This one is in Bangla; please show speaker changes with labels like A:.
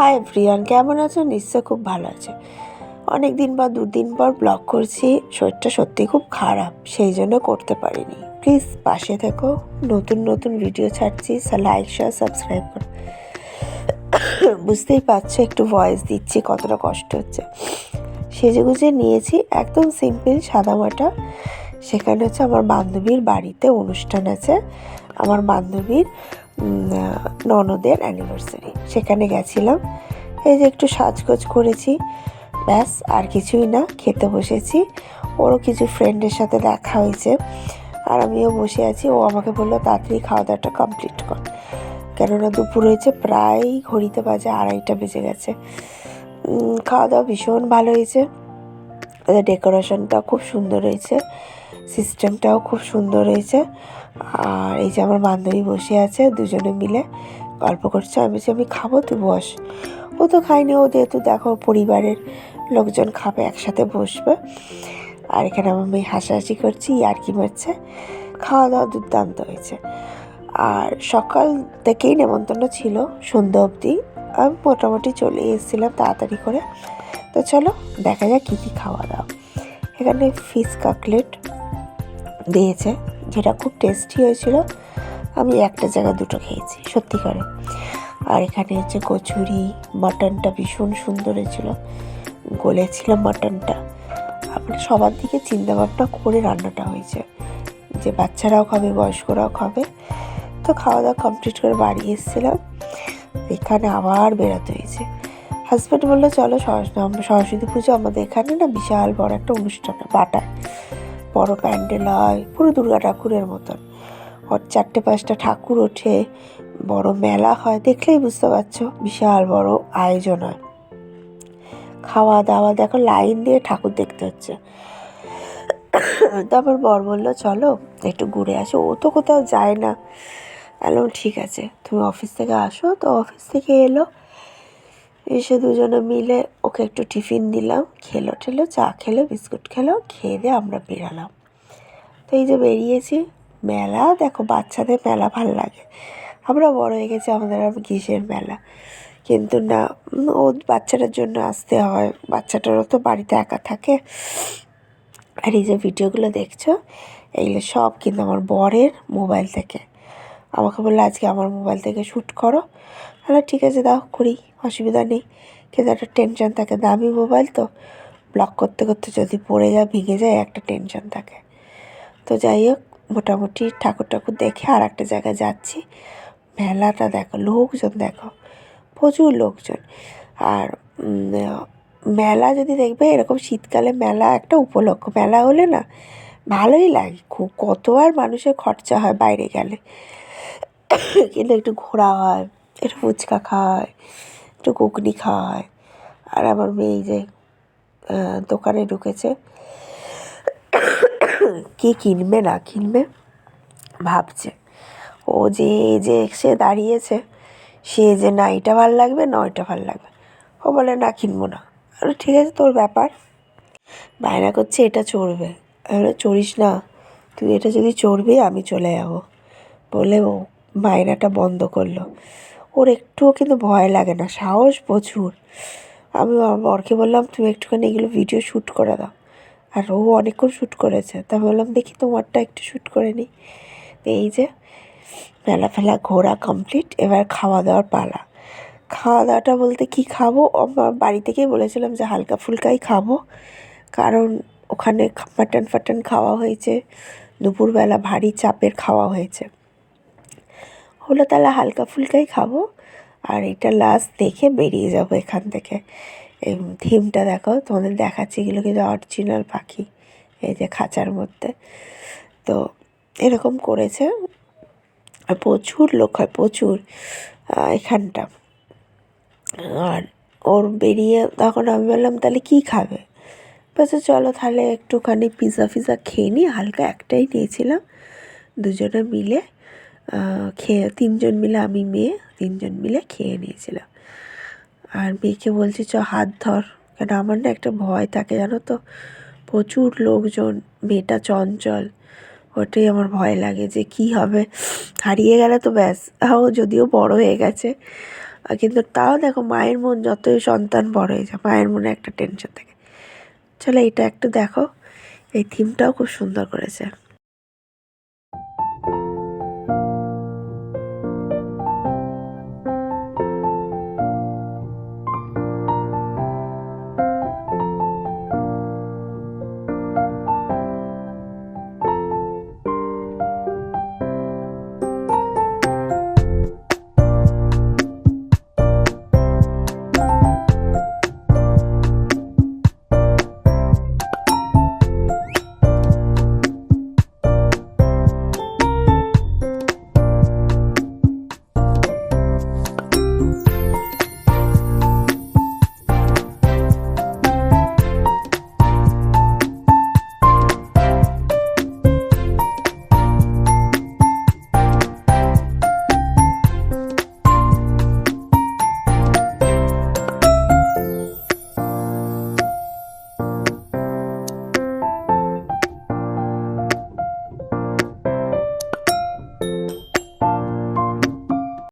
A: হাই, প্রিয়ান কেমন আছো? নিশ্চয় খুব ভালো আছে। অনেক দিন বা দুদিন পর ব্লগ করছি, শরীরটা সত্যি খুব খারাপ, সেই জন্য করতে পারিনি। প্লিজ পাশে থেকো, নতুন নতুন ভিডিও ছাড়ছি লাইক শেয়ার সাবস্ক্রাইব করো। বুঝতেই পারছ, একটু ভয়েস দিচ্ছি, কতটা কষ্ট হচ্ছে। সেজে গুজে নিয়েছি একদম সিম্পল সাদামাটা সেখানে হচ্ছে আমার বান্ধবীর বাড়িতে অনুষ্ঠান আছে। আমার বান্ধবীর ননদের অ্যানিভার্সারি সেখানে গেছিলাম। এই যে একটু সাজগোজ করেছি। ব্যাস, আর কিছুই না, খেতে বসেছি। ওরও কিছু ফ্রেন্ডের সাথে দেখা হয়েছে। আর আমিও বসে আছি। ও আমাকে বলল, তাড়াতাড়ি খাওয়া দাওয়াটা কমপ্লিট কর। কেননা দুপুর হয়েছে প্রায় ঘড়িতে বাজে আড়াইটা বেজে গেছে। খাওয়া দাওয়া ভীষণ ভালো হয়েছে। ওদের ডেকোরেশনটাও খুব সুন্দর হয়েছে। সিস্টেমটাও খুব সুন্দর হয়েছে। আর এই যে আমার বান্ধবী বসে আছে, দুজনে মিলে গল্প করছে। আমি যে আমি খাব, তুই বস। ও তো খায়নি। ও যেহেতু দেখো পরিবারের লোকজন খাবে, একসাথে বসবে। আর এখানে আমার মেয়ে হাসাহাসি করছি, ইয়ার্কি মারছে। খাওয়া দাওয়া দুর্দান্ত হয়েছে। আর সকাল থেকেই নেমন্তন্ন ছিল, সন্ধ্যা অবধি। আমি মোটামুটি চলে এসেছিলাম তাড়াতাড়ি করে। তো চলো, দেখা যাক কী কী খাওয়া দাওয়া এখানে ফিশ কাকলেট দিয়েছে, যেটা খুব টেস্টি হয়েছিল। আমি একটা জায়গা দুটো খেয়েছি, সত্যি করে। আর এখানে হচ্ছে কচুরি, মাটনটা ভীষণ সুন্দর হয়েছিল। গলেছিল মাটনটা। আমরা সবার দিকে চিন্তা ভাবনা করে রান্নাটা হয়েছে। যে বাচ্চারাও খাবে, বয়স্করাও খাবে। তো খাওয়া দাওয়া কমপ্লিট করে বাড়ি এসেছিলাম। এখানে আবার বেরোতে হয়েছে। হাজব্যান্ড বলল, চলো সরস্বতী পুজো আমাদের এখানে না বিশাল বড় একটা অনুষ্ঠান বাটায় বড় প্যান্ডেল হয়, পুরো দুর্গা ঠাকুরের মতন। ওর চারটে পাঁচটা ঠাকুর ওঠে, বড় মেলা হয়, দেখলেই বুঝতে পারছ, বিশাল বড় আয়োজন হয়। খাওয়া দাওয়া দেখো, লাইন দিয়ে ঠাকুর দেখতে হচ্ছে। তারপর বর বলল, চলো, একটু ঘুরে আসো। ও তো কোথাও যায় না। বললাম, ঠিক আছে, তুমি অফিস থেকে আসো। তো অফিস থেকে এলো, এসে দুজনে মিলে ওকে একটু টিফিন দিলাম, খেলো ঠেলো চা খেলো, বিস্কুট খেলো, খেয়ে দিয়ে আমরা বেরালাম। তো এই যে বেরিয়েছি, মেলা, দেখো বাচ্চাদের মেলা ভালো লাগে। আমরা বড় হয়ে গেছি, আমাদের আর কিসের মেলা। কিন্তু না ও বাচ্চাটার জন্য আসতে হয়, বাচ্চাটারও তো বাড়িতে একা থাকে। আর এই যে ভিডিওগুলো দেখছ এগুলো সব কিন্তু আমার বরের মোবাইল থেকে। আমাকে বলল, আজকে আমার মোবাইল থেকে শ্যুট করো। তাহলে ঠিক আছে, দাও, করি, অসুবিধা নেই। কিন্তু একটা টেনশন থাকে। দামি মোবাইল তো ব্লক করতে করতে যদি পড়ে যায়, ভেঙে যায়, একটা টেনশন থাকে। তো যাই হোক, মোটামুটি ঠাকুর ঠাকুর দেখে আর একটা জায়গায় যাচ্ছি। মেলাটা দেখো, লোকজন দেখো, প্রচুর লোকজন। আর মেলা যদি দেখবে, এরকম শীতকালে মেলা একটা উপলক্ষ। মেলা হলে না, ভালোই লাগে। খুব, কত আর মানুষের খরচা হয় বাইরে গেলে। কিন্তু একটু ঘোরা হয়, একটু ফুচকা খাওয়া হয়। একটু ঘুগনি খাওয়া হয় আর আমার মেয়ে যে দোকানে ঢুকেছে। কি কিনবে না কিনবে ভাবছে। ও যে যে সে দাঁড়িয়েছে সে যে না এটা ভালো লাগবে না ওইটা ভালো লাগবে। ও বলে না কিনবো না। আর ঠিক আছে তোর ব্যাপার। বায়না করছে এটা চড়বে। বললাম, চড়িস না। তুই এটা যদি চড়বি আমি চলে যাব। বলে ও বায়নাটা বন্ধ করল। ওর একটুও কিন্তু ভয় লাগে না, সাহস প্রচুর। আমি বরকে বললাম, তুমি একটুখানি এগুলো ভিডিও শ্যুট করে দাও। আর ও অনেকক্ষণ শ্যুট করেছে। তা বললাম, দেখি তোমারটা একটু শ্যুট করে নিই। এই যে, মেলা ফেলা, ঘোরা কমপ্লিট এবার খাওয়া দাওয়ার পালা। খাওয়া দাওয়াটা বলতে কি খাব? আমার বাড়ি থেকেই বলেছিলাম যে হালকা ফুলকাই খাব। কারণ ওখানে মাটন ফাটন খাওয়া হয়েছে, দুপুরবেলা ভারী চাপের খাওয়া হয়েছে। হলো তাহলে হালকা ফুলকাই খাব। আর এটা লাস্ট দেখে বেরিয়ে যাব এখান থেকে। এই থিমটা দেখো, তোমাদের দেখাচ্ছি এগুলো কিন্তু অরিজিনাল পাখি, এই যে খাঁচার মধ্যে। তো এরকম করেছে। আর প্রচুর লোক হয়, প্রচুর এখানটা। আর ওর বেরিয়ে তখন আমি বললাম, তাহলে কী খাবে? বলছে, চলো তাহলে একটুখানি পিৎজা ফিজা খেয়ে নিই। হালকা একটাই নিয়েছিলাম দুজনে মিলে খেয়ে, তিনজন মিলে আমি, মেয়ে, তিনজন মিলে খেয়ে নিয়েছিলাম। আর মেয়েকে বলছি, চ, হাত ধর। কেন, আমার না একটা ভয় থাকে, জানো তো? প্রচুর লোকজন, মেয়েটা চঞ্চল, ওটাই আমার ভয় লাগে যে কি হবে? হারিয়ে গেলে তো ব্যাস ও যদিও বড় হয়ে গেছে। কিন্তু তাও দেখো, মায়ের মন যতই সন্তান বড় হয়ে যায় মায়ের মনে একটা টেনশন থাকে। চলো, এটা একটু দেখো। এই থিমটাও খুব সুন্দর করেছে।